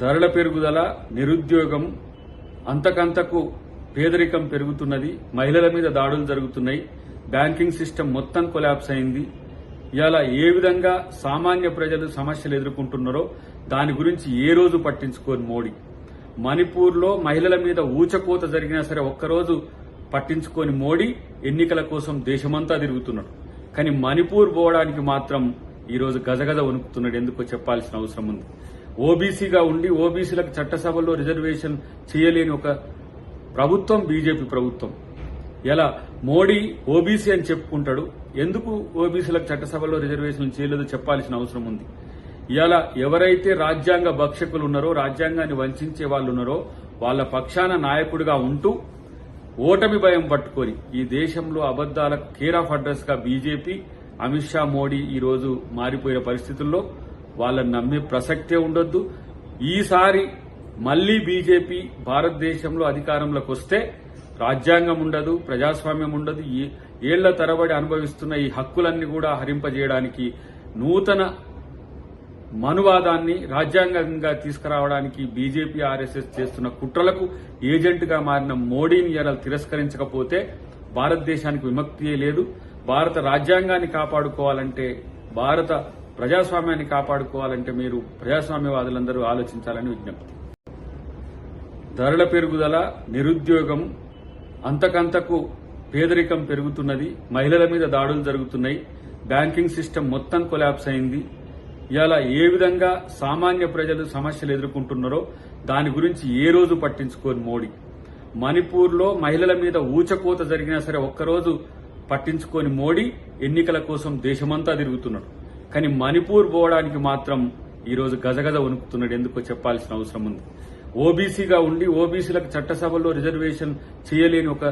ధరల పెరుగుదల నిరుద్యోగం అంతకంతకు పేదరికం పెరుగుతున్నది మహిళల మీద దాడులు జరుగుతున్నాయి బ్యాంకింగ్ సిస్టమ్ మొత్తం కొలాప్స్ అయింది. ఇలా ఏ విధంగా సామాన్య ప్రజలు సమస్యలు ఎదుర్కొంటున్నారో దాని గురించి ఏ రోజు పట్టించుకోని మోడీ. మణిపూర్లో మహిళల మీద ఊచకోత జరిగినా సరే ఒక్కరోజు పట్టించుకోని మోడీ ఎన్నికల కోసం దేశమంతా తిరుగుతున్నాడు. కానీ మణిపూర్ పోవడానికి మాత్రం ఈరోజు గజగజ వణుకుతున్నాడు. ఎందుకో చెప్పాల్సిన అవసరం ఉంది. ఓబీసీగా ఉండి ఓబీసీలకు చట్టసభలో రిజర్వేషన్ చేయలేని ఒక ప్రభుత్వం బీజేపీ ప్రభుత్వం. ఎలా? మోడీ ఓబీసీ అని చెప్పుకుంటాడు. ఎందుకు ఓబీసీలకు చట్టసభలో రిజర్వేషన్ చేయలేదో చెప్పాల్సిన అవసరం ఉంది. ఇలా ఎవరైతే రాజ్యాంగ భక్షకులు ఉన్నారో రాజ్యాంగాన్ని వంచే వాళ్ళు ఉన్నారో వాళ్ళ పక్షాన నాయకుడిగా ఉంటూ ఓటమి భయం పట్టుకొని ఈ దేశంలో అబద్దాలకు కేర్ ఆఫ్ అడ్రస్గా బీజేపీ అమిత్ షా మోడీ ఈ రోజు మారిపోయిన పరిస్థితుల్లో వాళ్ళని నమ్మే ప్రసక్తే ఉండొద్దు. ఈసారి మళ్ళీ బీజేపీ భారతదేశంలో అధికారంలోకి వస్తే రాజ్యాంగం ఉండదు ప్రజాస్వామ్యం ఉండదు. ఏళ్ళ తరబడి అనుభవిస్తున్న ఈ హక్కులన్నీ కూడా హరింపజేయడానికి నూతన మనువాదాన్ని రాజ్యాంగంగా తీసుకురావడానికి బీజేపీ ఆర్ఎస్ఎస్ చేస్తున్న కుట్రలకు ఏజెంట్గా మారిన మోడీని ఎలా తిరస్కరించకపోతే భారతదేశానికి విముక్తియే లేదు. భారత రాజ్యాంగాన్ని కాపాడుకోవాలంటే భారత ప్రజాస్వామ్యాన్ని కాపాడుకోవాలంటే మీరు ప్రజాస్వామ్యవాదులందరూ ఆలోచించాలని విజ్ఞప్తి. ధరల పెరుగుదల నిరుద్యోగం అంతకంతకు పేదరికం పెరుగుతున్నది మహిళల మీద దాడులు జరుగుతున్నాయి బ్యాంకింగ్ సిస్టమ్ మొత్తం కొలాప్స్ అయింది. ఇలా ఏ విధంగా సామాన్య ప్రజలు సమస్యలు ఎదుర్కొంటున్నారో దాని గురించి ఏ రోజు పట్టించుకోని మోడీ. మణిపూర్లో మహిళల మీద ఊచకోత జరిగినా సరే ఒక్కరోజు పట్టించుకోని మోడీ ఎన్నికల కోసం దేశమంతా తిరుగుతున్నాడు. కానీ మణిపూర్ పోవడానికి మాత్రం ఈరోజు గజగజ వణుకుతున్నాడు. ఎందుకో చెప్పాల్సిన అవసరం ఉంది. ఓబీసీగా ఉండి ఓబీసీలకు చట్టసభలో రిజర్వేషన్ చేయలేని ఒక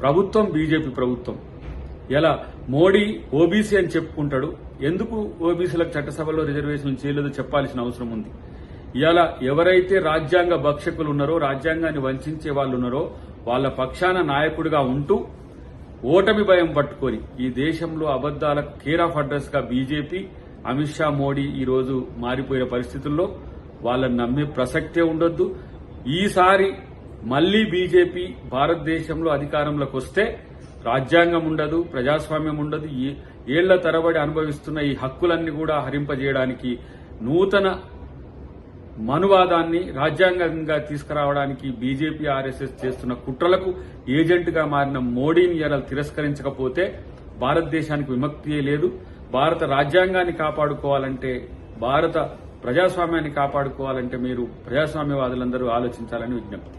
ప్రభుత్వం బీజేపీ ప్రభుత్వం. ఎలా? మోడీ ఓబీసీ అని చెప్పుకుంటాడు. ఎందుకు ఓబీసీలకు చట్టసభలో రిజర్వేషన్ చేయలేదో చెప్పాల్సిన అవసరం ఉంది. ఇలా ఎవరైతే రాజ్యాంగ భక్షకులు ఉన్నారో రాజ్యాంగాన్ని వంచే వాళ్ళు ఉన్నారో వాళ్ళ పక్షాన నాయకుడిగా ఉంటూ ఓటమి భయం పట్టుకొని ఈ దేశంలో అబద్దాలకు కేర్ ఆఫ్ అడ్రస్గా బీజేపీ అమిత్ షా మోడీ ఈ రోజు మారిపోయిన పరిస్థితుల్లో వాళ్ళని నమ్మే ప్రసక్తే ఉండొద్దు. ఈసారి మళ్ళీ బీజేపీ భారతదేశంలో అధికారంలోకి వస్తే రాజ్యాంగం ఉండదు ప్రజాస్వామ్యం ఉండదు. ఏళ్ళ తరబడి అనుభవిస్తున్న ఈ హక్కులన్నీ కూడా హరింపజేయడానికి నూతన మనువాదాన్ని రాజ్యాంగంగా తీసుకురావడానికి బీజేపీ ఆర్ఎస్ఎస్ చేస్తున్న కుట్రలకు ఏజెంట్గా మారిన మోడీని ఎలా తిరస్కరించకపోతే భారతదేశానికి విముక్తియే లేదు. భారత రాజ్యాంగాన్ని కాపాడుకోవాలంటే భారత ప్రజాస్వామ్యాన్ని కాపాడుకోవాలంటే మీరు ప్రజాస్వామ్యవాదులందరూ ఆలోచించాలని విజ్ఞప్తి.